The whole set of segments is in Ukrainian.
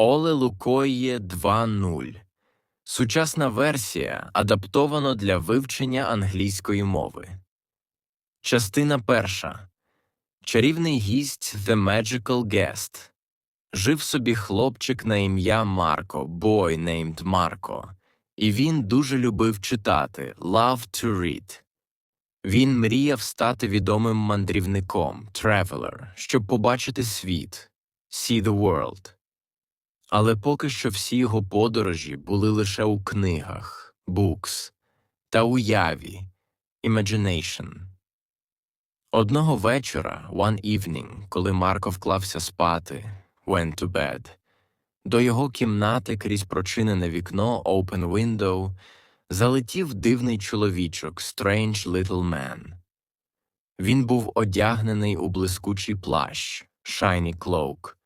Оле Лукоє 2.0. Сучасна версія адаптовано для вивчення англійської мови. Частина перша. Чарівний гість The Magical Guest. Жив собі хлопчик на ім'я Марко, boy named Марко, і він дуже любив читати Love to read. Він мріяв стати відомим мандрівником, traveler, щоб побачити світ, see the world. Але поки що всі його подорожі були лише у книгах, books, та уяві, imagination. Одного вечора, one evening, коли Марко вклався спати, went to bed, до його кімнати крізь прочинене вікно, open window, залетів дивний чоловічок, strange little man. Він був одягнений у блискучий плащ, shiny cloak.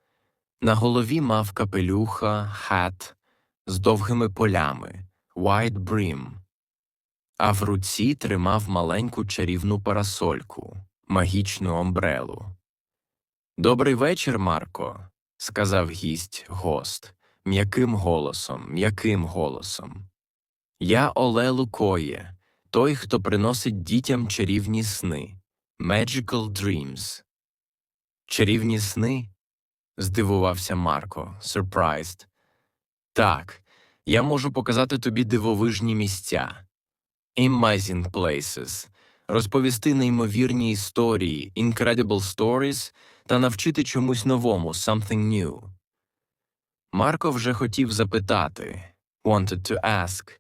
На голові мав капелюха, hat з довгими полями, white brim, а в руці тримав маленьку чарівну парасольку, магічну омбрелу. Добрий вечір, Марко, сказав гість гост, м'яким голосом, м'яким голосом. Я Оле Лукоє, той, хто приносить дітям чарівні сни, Magical Dreams. Чарівні сни? Здивувався Марко, surprised. Так, я можу показати тобі дивовижні місця. Amazing places, розповісти неймовірні історії, incredible stories та навчити чомусь новому, something new. Марко вже хотів запитати, wanted to ask,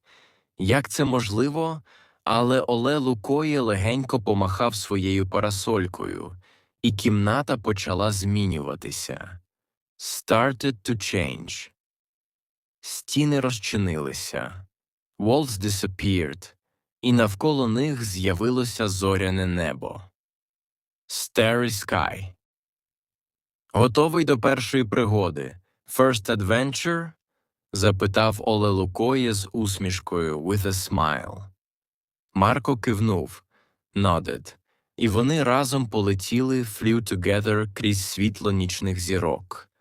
як це можливо, але Оле Лукоє легенько помахав своєю парасолькою, і кімната почала змінюватися. Started to change. Стіни розчинилися. Walls disappeared, і навколо них з'явилося зоряне небо. Starry sky. Готовий до першої пригоди. First adventure? запитав Оле Лукоє з усмішкою with a smile. Марко кивнув, nodded, і вони разом полетіли flew together крізь світло нічних зірок.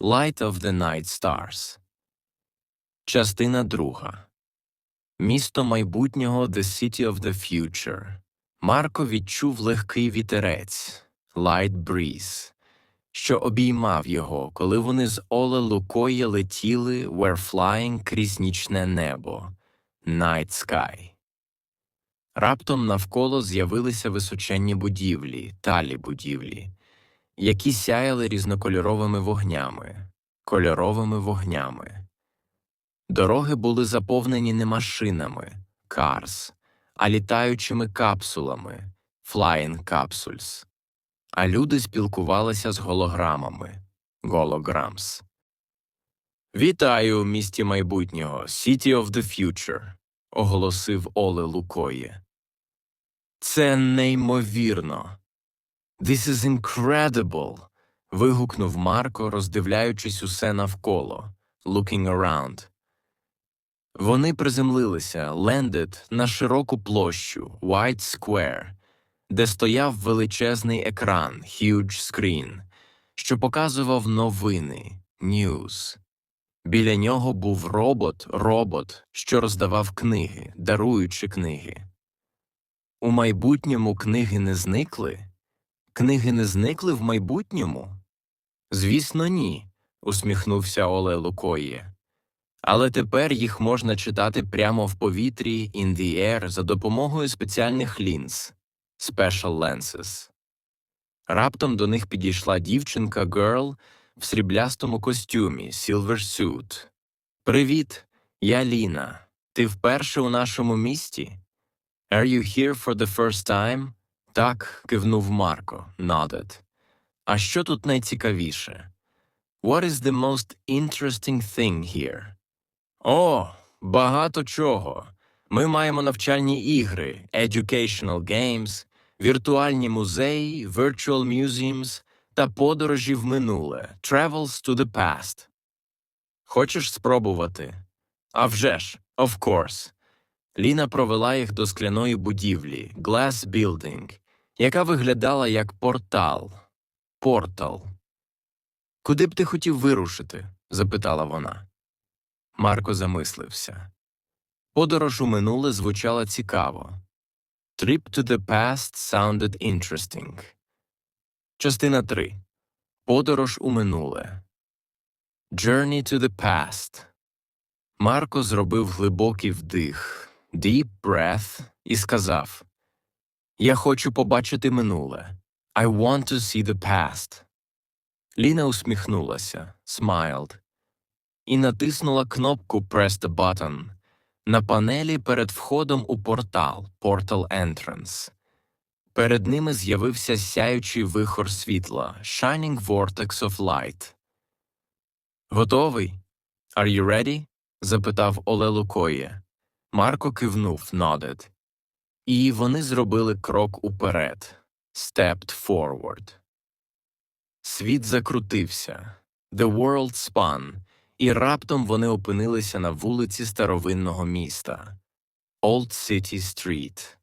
Light of the Night Stars. Частина друга. Місто майбутнього The City of the Future. Марко відчув легкий вітерець Light Breeze, що обіймав його, коли вони з Оле Лукоє летіли Were Flying крізь нічне небо Night Sky. Раптом навколо з'явилися височенні будівлі, талі будівлі, які сяяли різнокольоровими вогнями, кольоровими вогнями. Дороги були заповнені не машинами, cars, а літаючими капсулами, flying capsules. А люди спілкувалися з голограмами, holograms. Вітаю, місті майбутнього, City of the Future, оголосив Оле Лукоє. Це неймовірно. This is incredible. вигукнув Марко, роздивляючись усе навколо, looking around. Вони приземлилися, landed на широку площу, White Square, де стояв величезний екран, huge screen, що показував новини, news. Біля нього був робот, робот, що роздавав книги, даруючи книги. У майбутньому книги не зникли? Книги не зникли в майбутньому? Звісно, ні, усміхнувся Оле Лукоє. Але тепер їх можна читати прямо в повітрі in the air за допомогою спеціальних лінз special lenses. Раптом до них підійшла дівчинка girl в сріблястому костюмі silver suit. Привіт, я Ліна. Ти вперше у нашому місті? Are you here for the first time? Так, кивнув Марко, nodded. А що тут найцікавіше? What is the most interesting thing here? О, багато чого. Ми маємо навчальні ігри, educational games, віртуальні музеї, virtual museums та подорожі в минуле, travels to the past. Хочеш спробувати? А вже ж, of course. Ліна провела їх до скляної будівлі, Glass Building, яка виглядала як портал. Портал. Куди б ти хотів вирушити? запитала вона. Марко замислився. Подорож у минуле звучала цікаво. Trip to the past sounded interesting. Частина 3. Подорож у минуле. Journey to the past. Марко зробив глибокий вдих, deep breath, і сказав Я хочу побачити минуле. I want to see the past. Ліна усміхнулася, smiled, і натиснула кнопку Press the button на панелі перед входом у портал Portal Entrance. Перед ними з'явився сяючий вихор світла Shining Vortex of Light. Готовий? Are you ready? запитав Оле Лукоє. Марко кивнув nodded. І вони зробили крок уперед. Stepped forward. Світ закрутився. The world spun, і раптом вони опинилися на вулиці старовинного міста Old City Street.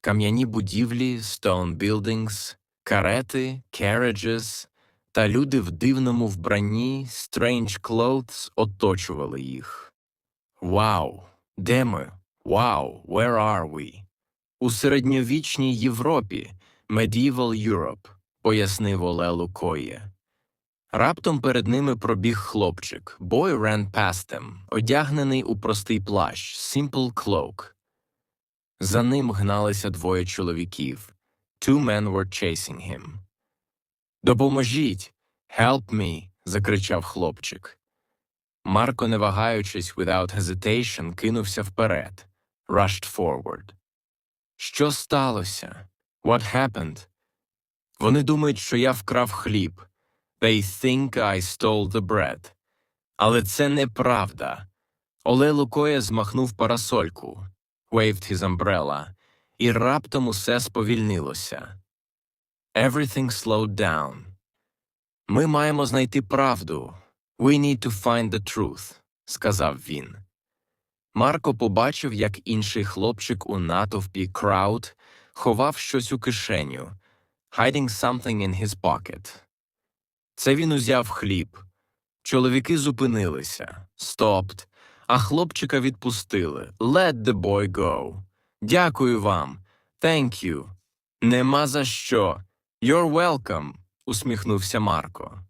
Кам'яні будівлі, stone buildings, карети, carriages та люди в дивному вбранні strange clothes оточували їх. Вау! Де ми? Вау! Where are we? У середньовічній Європі, Medieval Europe, пояснив Оле Лукоє. Раптом перед ними пробіг хлопчик. Boy ran past them, одягнений у простий плащ, simple cloak. За ним гналися двоє чоловіків. Two men were chasing him. Допоможіть! Help me! закричав хлопчик. Марко, не вагаючись, without hesitation, кинувся вперед. Rushed forward. Що сталося? What happened? Вони думають, що я вкрав хліб. They think I stole the bread. Але це неправда. Оле Лукоя змахнув парасольку, waved his umbrella, і раптом усе сповільнилося. Everything slowed down. Ми маємо знайти правду. We need to find the truth, сказав він. Марко побачив, як інший хлопчик у натовпі crowd ховав щось у кишеню, hiding something in his pocket. Це він узяв хліб. Чоловіки зупинилися, stopped, а хлопчика відпустили. Let the boy go. Дякую вам. Thank you. Нема за що. You're welcome, усміхнувся Марко.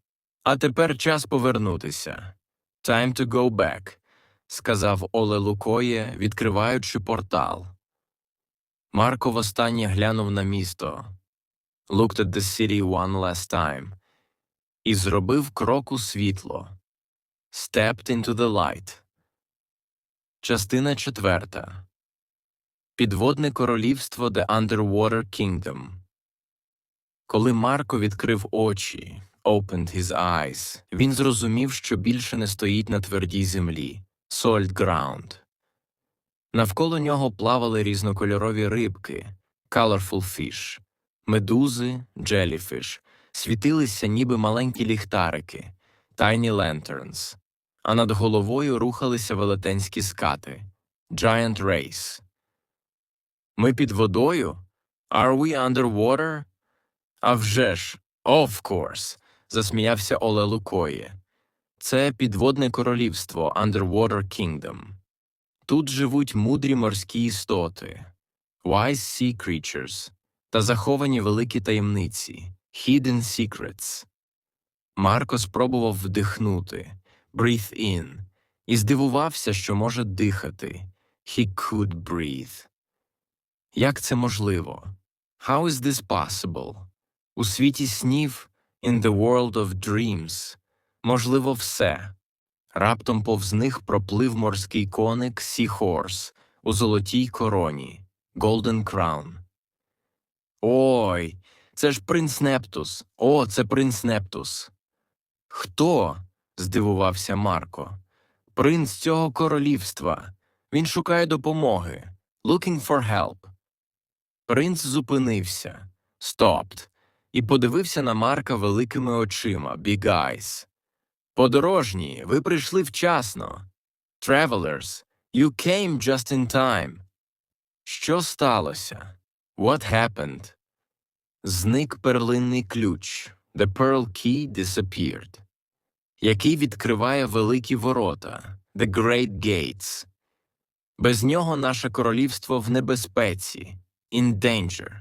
А тепер час повернутися. Time to go back, сказав Оле Лукоє, відкриваючи портал. Марко востаннє глянув на місто. Looked at the city one last time. І зробив крок у світло. Stepped into the light. Частина четверта. Підводне королівство The Underwater Kingdom. Коли Марко відкрив очі, opened his eyes, він зрозумів, що більше не стоїть на твердій землі, ground. Навколо нього плавали різнокольорові рибки, colorful fish, медузи, jellyfish, світилися ніби маленькі ліхтарики, tiny lanterns, а над головою рухалися велетенські скати, giant race. Ми під водою? Are we underwater? А вже ж, of course, засміявся Оле Лукоє. Це підводне королівство Underwater Kingdom. Тут живуть мудрі морські істоти, wise sea creatures та заховані великі таємниці, hidden secrets. Марко спробував вдихнути, breathe in, і здивувався, що може дихати. He could breathe. Як це можливо? How is this possible? У світі снів, in the world of dreams, можливо все. Раптом повз них проплив морський коник Seahorse у золотій короні, Golden Crown. Ой, це ж принц Нептус. О, це принц Нептус. Хто? здивувався Марко. Принц цього королівства. Він шукає допомоги. Looking for help. Принц зупинився, stopped, і подивився на Марка великими очима, big eyes. Подорожні, ви прийшли вчасно. Travelers, you came just in time. Що сталося? What happened? Зник перлинний ключ. The pearl key disappeared. який відкриває великі ворота The Great Gates. Без нього наше королівство в небезпеці in danger.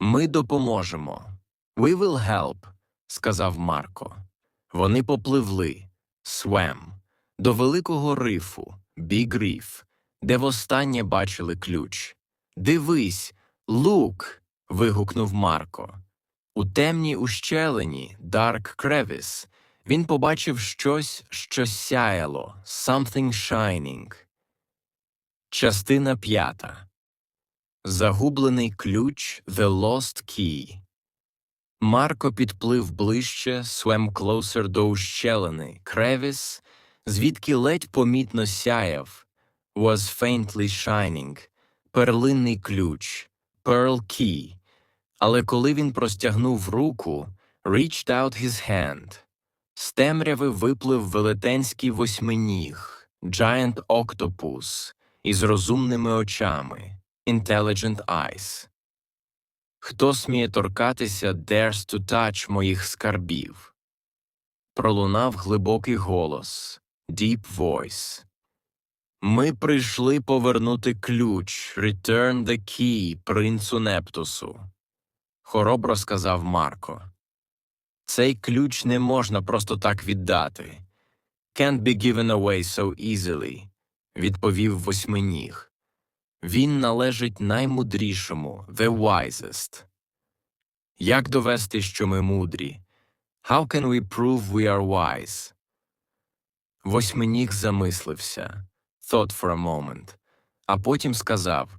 Ми допоможемо. We will help, сказав Марко. Вони попливли swam, до великого рифу Big Reef, де востаннє бачили ключ. Дивись, лук. вигукнув Марко. У темній ущелині Dark Crevice він побачив щось, що сяяло Something shining. Частина п'ята. Загублений ключ The Lost Key. Марко підплив ближче, swam closer до ущелини Кревіс, звідки ледь помітно сяяв was faintly shining, перлинний ключ, Pearl Key. Але коли він простягнув руку, reached out his hand, з темряви виплив велетенський восьминіг, Giant Octopus, із розумними очами, Intelligent Eyes. Хто сміє торкатися dares to touch моїх скарбів? Пролунав глибокий голос, Deep Voice. Ми прийшли повернути ключ, Return the key, принцу Нептусу. Хоробро сказав Марко. Цей ключ не можна просто так віддати. Can't be given away so easily, відповів восьминіг. Він належить наймудрішому, the wisest. Як довести, що ми мудрі? How can we prove we are wise? Восьминіг замислився, thought for a moment, а потім сказав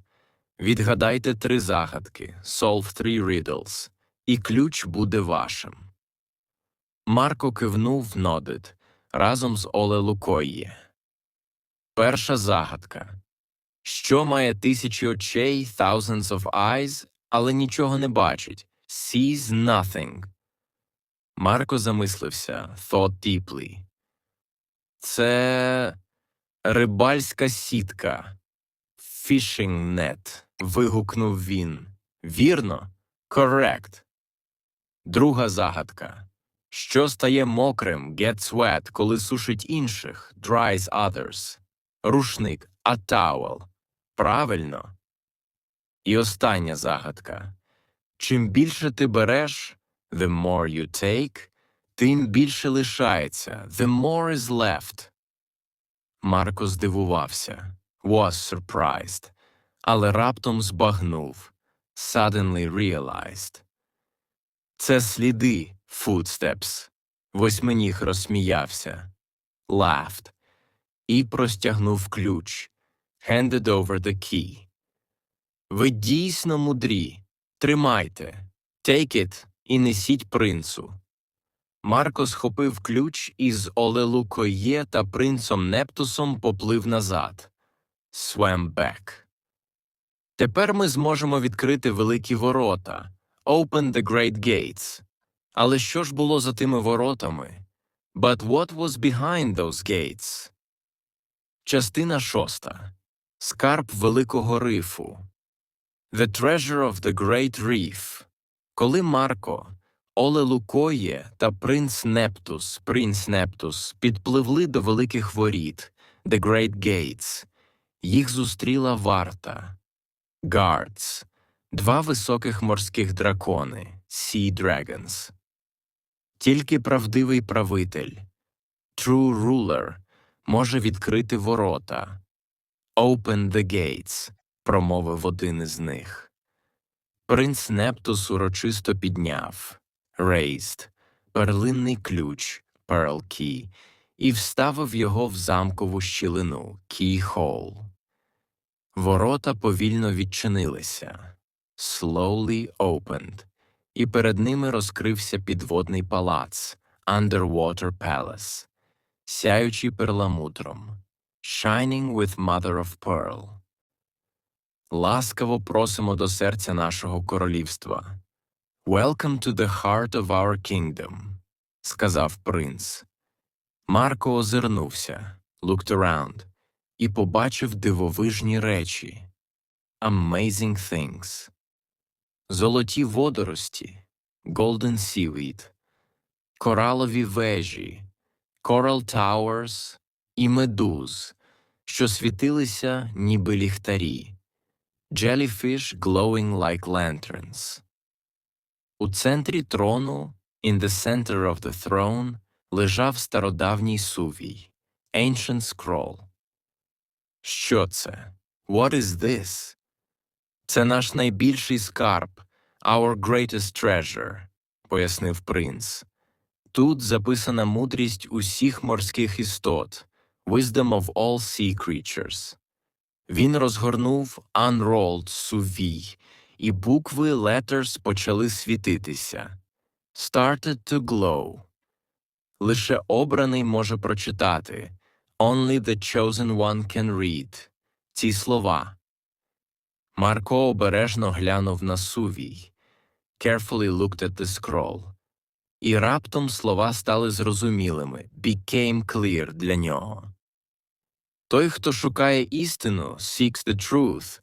Відгадайте три загадки, solve three riddles, і ключ буде вашим. Марко кивнув нодит разом з Оле Лукоє. Перша загадка. Що має тисячі очей, thousands of eyes, але нічого не бачить, sees nothing. Марко замислився, thought deeply. Це рибальська сітка. Fishing net. вигукнув він. Вірно? Correct. Друга загадка. Що стає мокрим, gets wet, коли сушить інших, dries others. Рушник, a towel. Правильно. І остання загадка. Чим більше ти береш, the more you take, тим більше лишається, the more is left. Марко здивувався, was surprised, але раптом збагнув, suddenly realized. Це сліди, footsteps. Восьминіг розсміявся, laughed, і простягнув ключ, handed over the key. Ви дійсно мудрі. Тримайте, take it і несіть принцу. Марко схопив ключ із Олелукоє та принцом Нептусом поплив назад. Swam back. Тепер ми зможемо відкрити великі ворота. Open the great gates. Але що ж було за тими воротами? But what was behind those gates? Частина шоста. Скарб великого рифу. The treasure of the great reef. Коли Марко, Оле Лукоє та принц Нептус, принц Нептус, підпливли до великих воріт, The Great Gates, їх зустріла варта, Guards, два високих морських дракони, Sea Dragons. Тільки правдивий правитель, True Ruler, може відкрити ворота. Open the gates, промовив один із них. Принц Нептус урочисто підняв raised, перлинний ключ Pearl Key, і вставив його в замкову щілину Keyhole. Ворота повільно відчинилися, slowly opened, і перед ними розкрився підводний палац Underwater Palace, сяючий перламутром, shining with mother of pearl. Ласкаво просимо до серця нашого королівства. Welcome to the heart of our kingdom, сказав принц. Марко озирнувся, looked around, і побачив дивовижні речі. Amazing things. Золоті водорості, golden seaweed, коралові вежі, Coral Towers і медуз, що світилися ніби ліхтарі. Jellyfish glowing like lanterns. У центрі трону, in the center of the throne, лежав стародавній сувій, ancient scroll. Що це? What is this? Це наш найбільший скарб, our greatest treasure, пояснив принц. Тут записана мудрість усіх морських істот, wisdom of all sea creatures. Він розгорнув unrolled сувій, і букви letters почали світитися. Started to glow. Лише обраний може прочитати. Only the chosen one can read. Ці слова. Марко обережно глянув на сувій. Carefully looked at the scroll. І раптом слова стали зрозумілими, became clear для нього. Той, хто шукає істину, seeks the truth,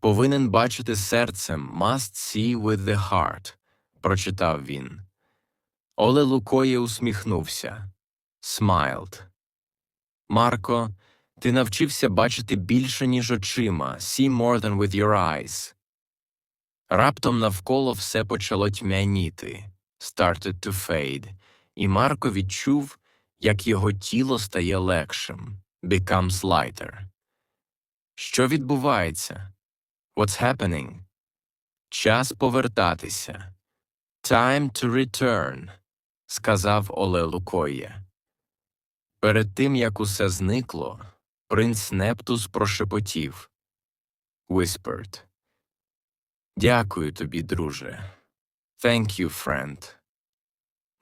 повинен бачити серцем, must see with the heart, прочитав він. Оле Лукоє усміхнувся. Smiled. Марко, ти навчився бачити більше, ніж очима, see more than with your eyes. Раптом навколо все почало тьмяніти, started to fade, і Марко відчув, як його тіло стає легшим, becomes lighter. Що відбувається? What's happening? Час повертатися. Time to return, сказав Оле Лукоє. Перед тим, як усе зникло, принц Нептус прошепотів. Whispered. Дякую тобі, друже. Thank you, friend.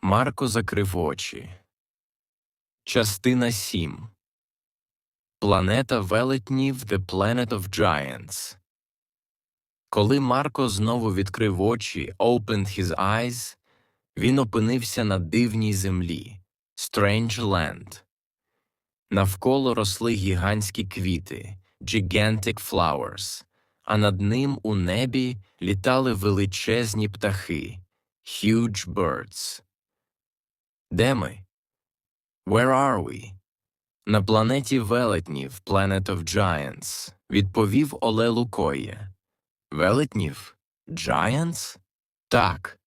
Марко закрив очі. Частина 7 Планета велетнів The Planet of Giants. Коли Марко знову відкрив очі, opened his eyes, він опинився на дивній землі Strange Land. Навколо росли гігантські квіти gigantic flowers, а над ним у небі літали величезні птахи huge birds. Де ми? Where are we? На планеті велетнів Planet of Giants, відповів Оле Лукоє. Велетнів? Giants? Так.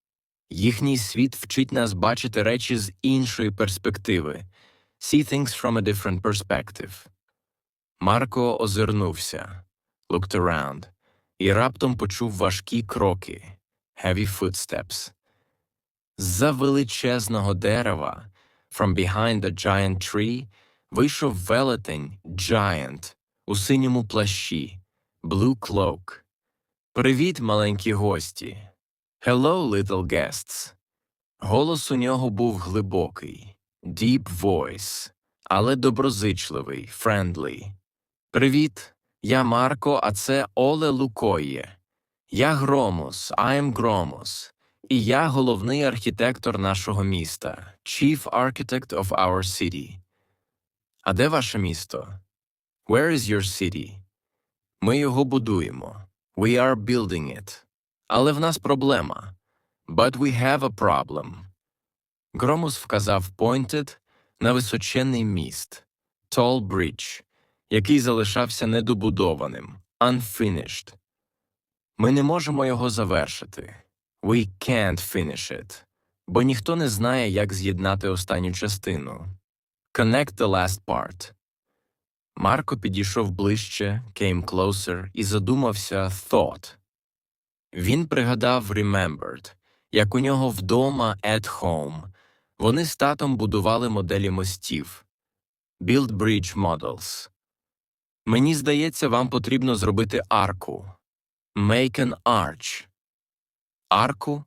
Їхній світ вчить нас бачити речі з іншої перспективи. See things from a different perspective. Марко озирнувся, looked around, і раптом почув важкі кроки, heavy footsteps. З-за величезного дерева, from behind the giant tree, вийшов велетень, giant, у синьому плащі, blue cloak. Привіт, маленькі гості. Hello, little guests. Голос у нього був глибокий, deep voice, але доброзичливий, friendly. Привіт, я Марко, а це Оле Лукоє. Я Громус, I'm Громус. І я головний архітектор нашого міста, Chief Architect of our city. А де ваше місто? Where is your city? Ми його будуємо. We are building it. Але в нас проблема. But we have a problem. Громус вказав pointed на височенний міст Tall Bridge, який залишався недобудованим unfinished. Ми не можемо його завершити. We can't finish it. Бо ніхто не знає, як з'єднати останню частину. Connect the last part. Марко підійшов ближче, came closer і задумався thought. Він пригадав remembered, як у нього вдома at home. Вони з татом будували моделі мостів. Build bridge models. Мені здається, вам потрібно зробити арку. Make an arch. Арку?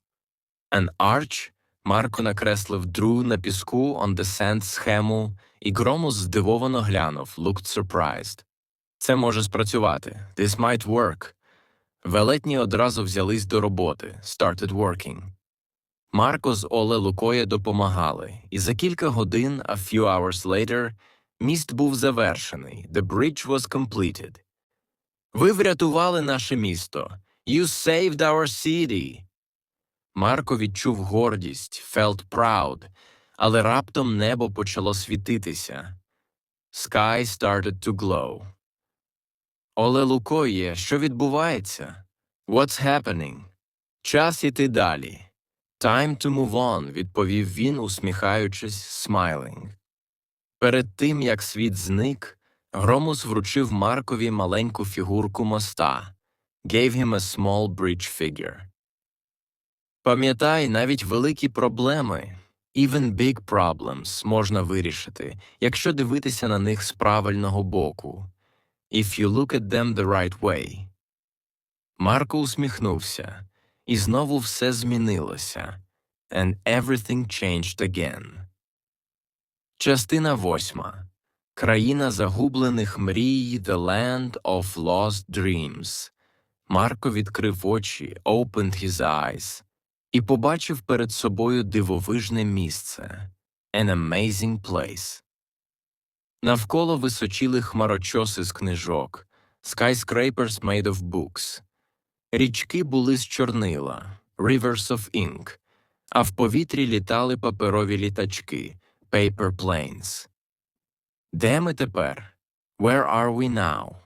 An arch? Марко накреслив drew на піску on the sand схему, і Громус здивовано глянув, looked surprised. Це може спрацювати. This might work. Велетні одразу взялись до роботи, started working. Марко з Оле Лукоє допомагали, і за кілька годин, a few hours later, міст був завершений, the bridge was completed. Ви врятували наше місто. You saved our city. Марко відчув гордість, felt proud, але раптом небо почало світитися. Sky started to glow. Оле Лукоє, що відбувається? What's happening? Час іти далі. Time to move on, відповів він, усміхаючись, smiling. Перед тим, як світ зник, Громус вручив Маркові маленьку фігурку моста. Gave him a small bridge figure. Пам'ятай, навіть великі проблеми, even big problems, можна вирішити, якщо дивитися на них з правильного боку. If you look at them the right way. Марко усміхнувся, і знову все змінилося. And everything changed again. Частина восьма. Країна загублених мрій The Land of Lost Dreams. Марко відкрив очі, opened his eyes, і побачив перед собою дивовижне місце. An amazing place. Навколо височіли хмарочоси з книжок, skyscrapers made of books. Річки були з чорнила, rivers of ink, а в повітрі літали паперові літачки, paper planes. Де ми тепер? Where are we now?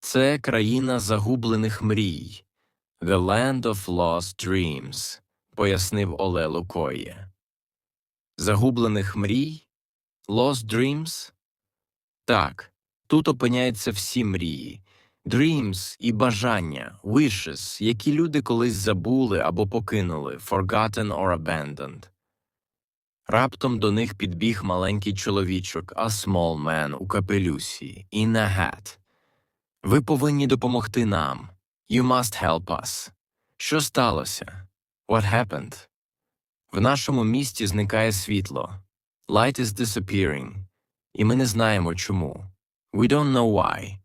Це країна загублених мрій. The land of lost dreams, пояснив Оле Лукоє. Загублених мрій? Lost dreams? Так, тут опиняються всі мрії, dreams і бажання, wishes, які люди колись забули або покинули, forgotten or abandoned. Раптом до них підбіг маленький чоловічок, small man у капелюсі, in a hat. Ви повинні допомогти нам. You must help us. Що сталося? What happened? В нашому місті зникає світло. Light is disappearing. І ми не знаємо чому. We don't know why.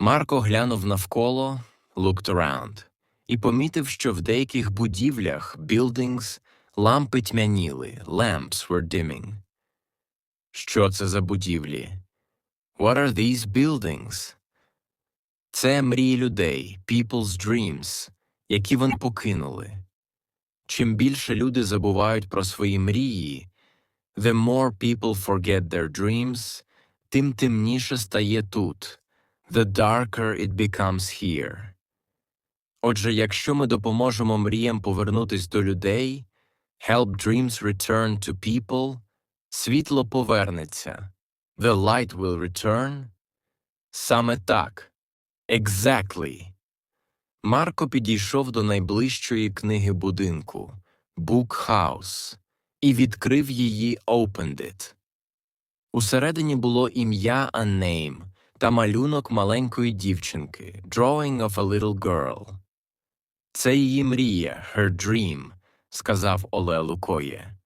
Марко глянув навколо, looked around, і помітив, що в деяких будівлях, buildings, лампи тьмяніли, lamps were dimming. Що це за будівлі? What are these buildings? Це мрії людей, people's dreams, які вони покинули. Чим більше люди забувають про свої мрії, the more people forget their dreams, тим темніше стає тут. The darker it becomes here. Отже, якщо ми допоможемо мріям повернутись до людей, help dreams return to people, світло повернеться. The light will return. Саме так. Exactly. Марко підійшов до найближчої книги будинку Book House і відкрив її Opened It. Усередині було ім'я a name та малюнок маленької дівчинки Drawing of a little girl. Це її мрія, her dream, сказав Оле Лукоє.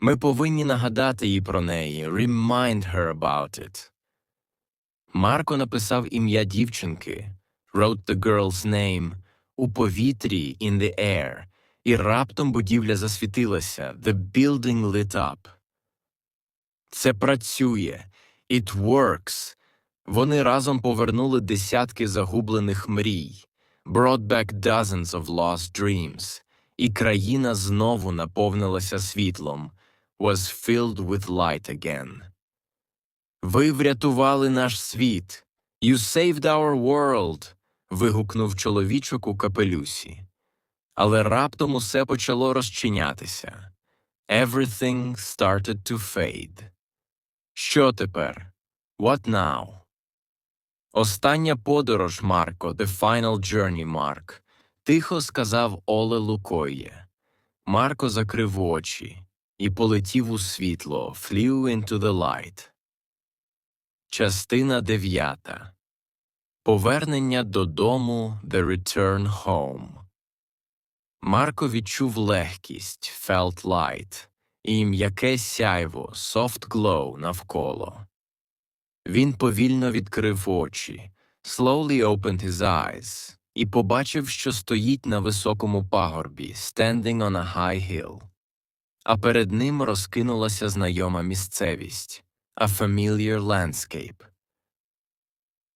Ми повинні нагадати їй про неї, remind her about it. Марко написав ім'я дівчинки, wrote the girl's name, у повітрі in the air, і раптом будівля засвітилася, the building lit up. Це працює, it works. Вони разом повернули десятки загублених мрій, brought back dozens of lost dreams, і країна знову наповнилася світлом, was filled with light again. Ви врятували наш світ. You saved our world. вигукнув чоловічок у капелюсі. Але раптом усе почало розчинятися. Everything started to fade. Що тепер? What now? Остання подорож, Марко, the final journey, Марк, тихо сказав Оле Лукоє. Марко закрив очі і полетів у світло, flew into the light. Частина дев'ята. Повернення додому The Return Home. Марко відчув легкість felt light і м'яке сяйво soft glow навколо. Він повільно відкрив очі slowly opened his eyes і побачив, що стоїть на високому пагорбі standing on a high hill. А перед ним розкинулася знайома місцевість a familiar landscape.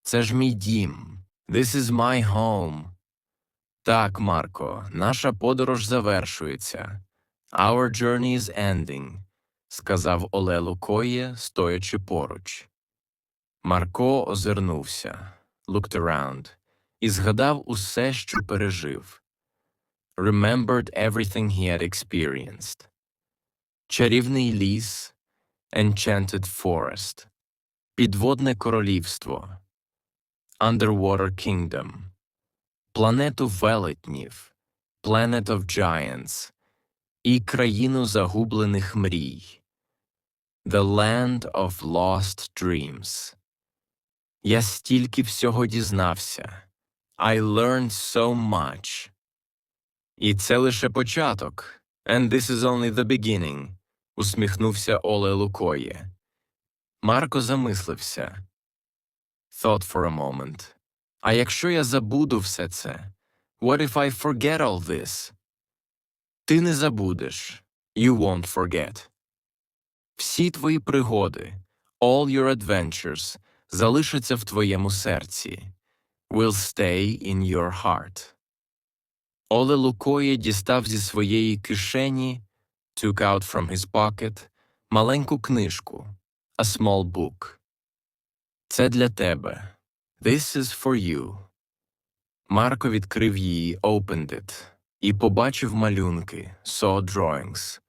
Це ж мій дім. This is my home. Так, Марко, наша подорож завершується. Our journey is ending, сказав Оле Лукоє, стоячи поруч. Марко озирнувся, looked around, і згадав усе, що пережив. Remembered everything he had experienced. Чарівний ліс, Enchanted Forest, Підводне королівство, Underwater Kingdom, Планету велетнів, Planet of Giants і країну загублених мрій, The Land of Lost Dreams. Я стільки всього дізнався. I learned so much. І це лише початок. And this is only the beginning, усміхнувся Оле Лукоє. Марко замислився. Thought for a moment. А якщо я забуду все це? What if I forget all this? Ти не забудеш. You won't forget. Всі твої пригоди, all your adventures, залишаться в твоєму серці. Will stay in your heart. Оле Лукоє дістав зі своєї кишені, took out from his pocket, маленьку книжку, a small book. Це для тебе. This is for you. Марко відкрив її, opened it, і побачив малюнки, saw drawings.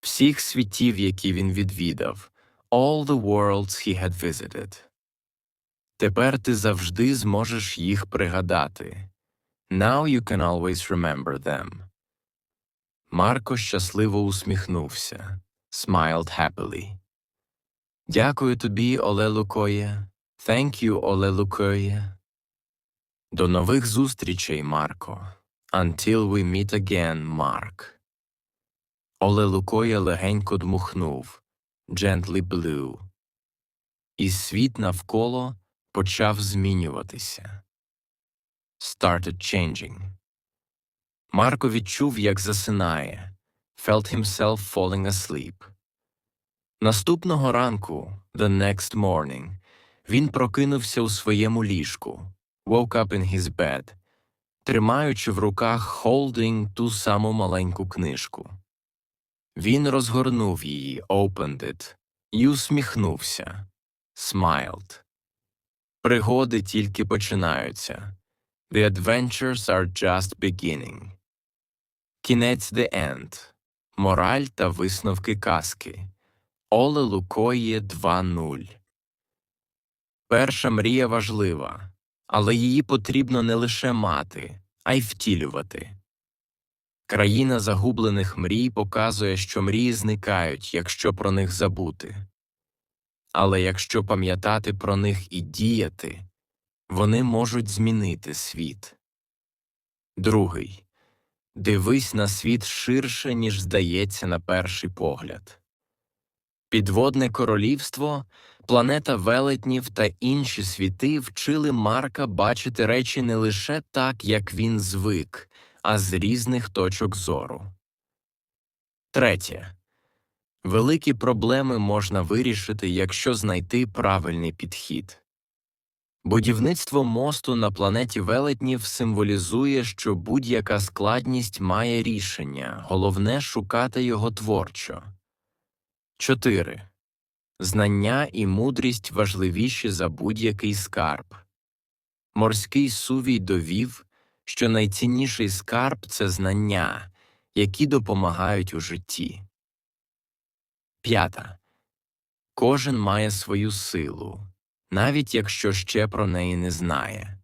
Всіх світів, які він відвідав, all the worlds he had visited. Тепер ти завжди зможеш їх пригадати. Now you can always remember them. Марко щасливо усміхнувся. Smiled happily. Дякую тобі, Оле Лукоє. Thank you, Оле Лукоє. До нових зустрічей, Марко. Until we meet again, Марк. Оле Лукоє легенько дмухнув. Gently blew. І світ навколо почав змінюватися. Started changing. Марко відчув, як засинає. Felt himself falling asleep. Наступного ранку, the next morning, він прокинувся у своєму ліжку, woke up in his bed, тримаючи в руках holding ту саму маленьку книжку. Він розгорнув її, opened it, і усміхнувся. Smiled. Пригоди тільки починаються. The adventures are just beginning. Кінець the end. Мораль та висновки казки. Оле Лукоє 2.0 Перша мрія важлива, але її потрібно не лише мати, а й втілювати. Країна загублених мрій показує, що мрії зникають, якщо про них забути. Але якщо пам'ятати про них і діяти, вони можуть змінити світ. Другий дивись на світ ширше, ніж здається на перший погляд. Підводне королівство, планета велетнів та інші світи вчили Марка бачити речі не лише так, як він звик, а з різних точок зору. Третє. Великі проблеми можна вирішити, якщо знайти правильний підхід. Будівництво мосту на планеті велетнів символізує, що будь-яка складність має рішення, головне шукати його творчо. 4. Знання і мудрість важливіші за будь-який скарб. Морський сувій довів, що найцінніший скарб це знання, які допомагають у житті. П'ята. Кожен має свою силу, навіть якщо ще про неї не знає.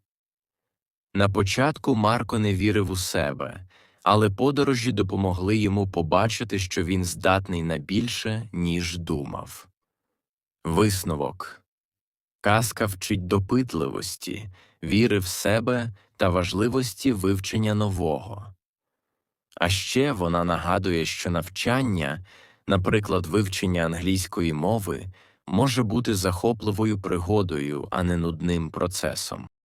На початку Марко не вірив у себе, але подорожі допомогли йому побачити, що він здатний на більше, ніж думав. Висновок Казка вчить допитливості, віри в себе та важливості вивчення нового. А ще вона нагадує, що навчання, наприклад, вивчення англійської мови, може бути захопливою пригодою, а не нудним процесом.